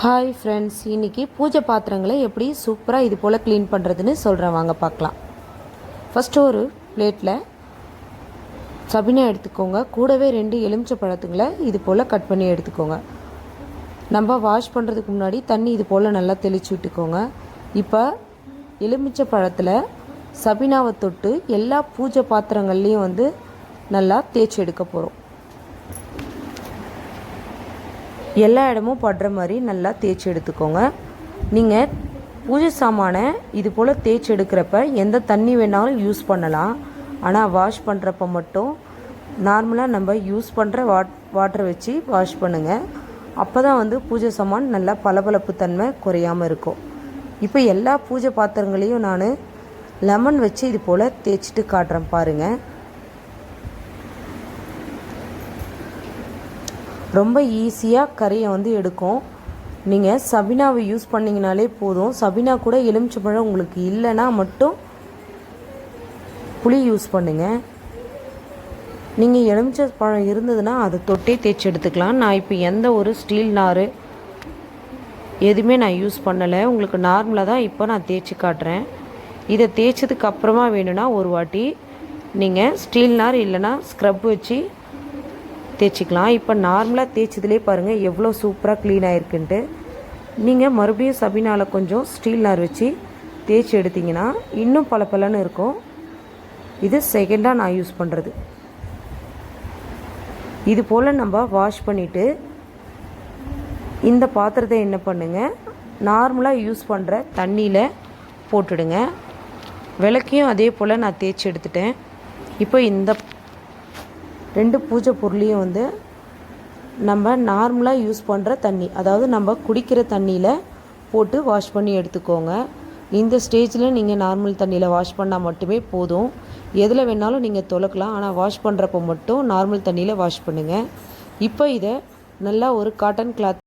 Hi friends இன்றைக்கி பூஜை பாத்திரங்களை எப்படி சூப்பராக இது போல் க்ளீன் பண்ணுறதுன்னு சொல்கிறேன் வாங்க பார்க்கலாம். ஃபஸ்ட்டு ஒரு பிளேட்டில் சபினா எடுத்துக்கோங்க. கூடவே ரெண்டு எலுமிச்சை பழத்துங்களை இது போல் கட் பண்ணி எடுத்துக்கோங்க. நம்ம வாஷ் பண்ணுறதுக்கு முன்னாடி தண்ணி இது போல் நல்லா தெளித்து விட்டுக்கோங்க. இப்போ எலுமிச்சை பழத்தில் சபினாவை தொட்டு எல்லா பூஜை பாத்திரங்கள்லேயும் வந்து நல்லா தேய்ச்சி எடுக்க போகிறோம் எல்லா இடமும் படுற மாதிரி நல்லா தேய்ச்சி எடுத்துக்கோங்க. நீங்கள் பூஜை சாமானை இது போல் தேய்ச்சி எடுக்கிறப்ப எந்த தண்ணி வேணாலும் யூஸ் பண்ணலாம். ஆனால் வாஷ் பண்ணுறப்ப மட்டும் நார்மலாக நம்ம யூஸ் பண்ணுற வாட் வாட்டரை வச்சு வாஷ் பண்ணுங்கள் அப்போ தான் வந்து பூஜை சாமான் நல்லா பளபளப்பு தன்மை குறையாமல் இருக்கும். இப்போ எல்லா பூஜை பாத்திரங்களையும் நான் லெமன் வச்சு இது போல் தேய்ச்சிட்டு காட்டுறேன் பாருங்கள் ரொம்ப ஈஸியாக கறியை வந்து எடுக்கும். நீங்கள் சபினாவை யூஸ் பண்ணிங்கனாலே போதும். சபினா கூட எலுமிச்சம்பழம் உங்களுக்கு இல்லைன்னா மட்டும் புளி யூஸ் பண்ணுங்கள் நீங்கள் எலுமிச்சை பழம் இருந்ததுன்னா அதை தொட்டே தேய்ச்சி எடுத்துக்கலாம். நான் இப்போ எந்த ஒரு ஸ்டீல் நார் எதுவுமே நான் யூஸ் பண்ணலை. உங்களுக்கு நார்மலாக தான் இப்போ நான் தேய்ச்சி காட்டுறேன். இதை தேய்ச்சதுக்கு அப்புறமா வேணும்னா ஒரு வாட்டி நீங்கள் ஸ்டீல் நார் இல்லைன்னா ஸ்க்ரப் வச்சு தேய்ச்சிக்கலாம். இப்போ நார்மலாக தேய்ச்சதுலேயே பாருங்கள் எவ்வளோ சூப்பராக க்ளீன் ஆகிருக்குன்ட்டு நீங்கள் மறுபடியும் சபினால் கொஞ்சம் ஸ்டீல் நார் வச்சு தேய்ச்சி எடுத்திங்கன்னா இன்னும் பல பலன்னு இருக்கும். இது செகண்டாக நான் யூஸ் பண்ணுறது இது போல் நம்ம வாஷ் பண்ணிவிட்டு இந்த பாத்திரத்தை என்ன பண்ணுங்கள் நார்மலாக யூஸ் பண்ணுற தண்ணியில் போட்டுடுங்க. விளக்கையும் அதே போல் நான் தேய்ச்சி எடுத்துட்டேன். இப்போ இந்த ரெண்டு பூஜை பொருளையும் வந்து நம்ம நார்மலாக யூஸ் பண்ணுற தண்ணி. அதாவது நம்ம குடிக்கிற தண்ணியில் போட்டு வாஷ் பண்ணி எடுத்துக்கோங்க. இந்த ஸ்டேஜில் நீங்கள் நார்மல் தண்ணியில் வாஷ் பண்ணால் மட்டுமே போதும். எதில் வேணாலும் நீங்கள் துலக்கலாம். ஆனால் வாஷ் பண்ணுறப்போ மட்டும் நார்மல் தண்ணியில் வாஷ் பண்ணுங்கள் இப்போ இதை நல்லா ஒரு காட்டன் கிளாத்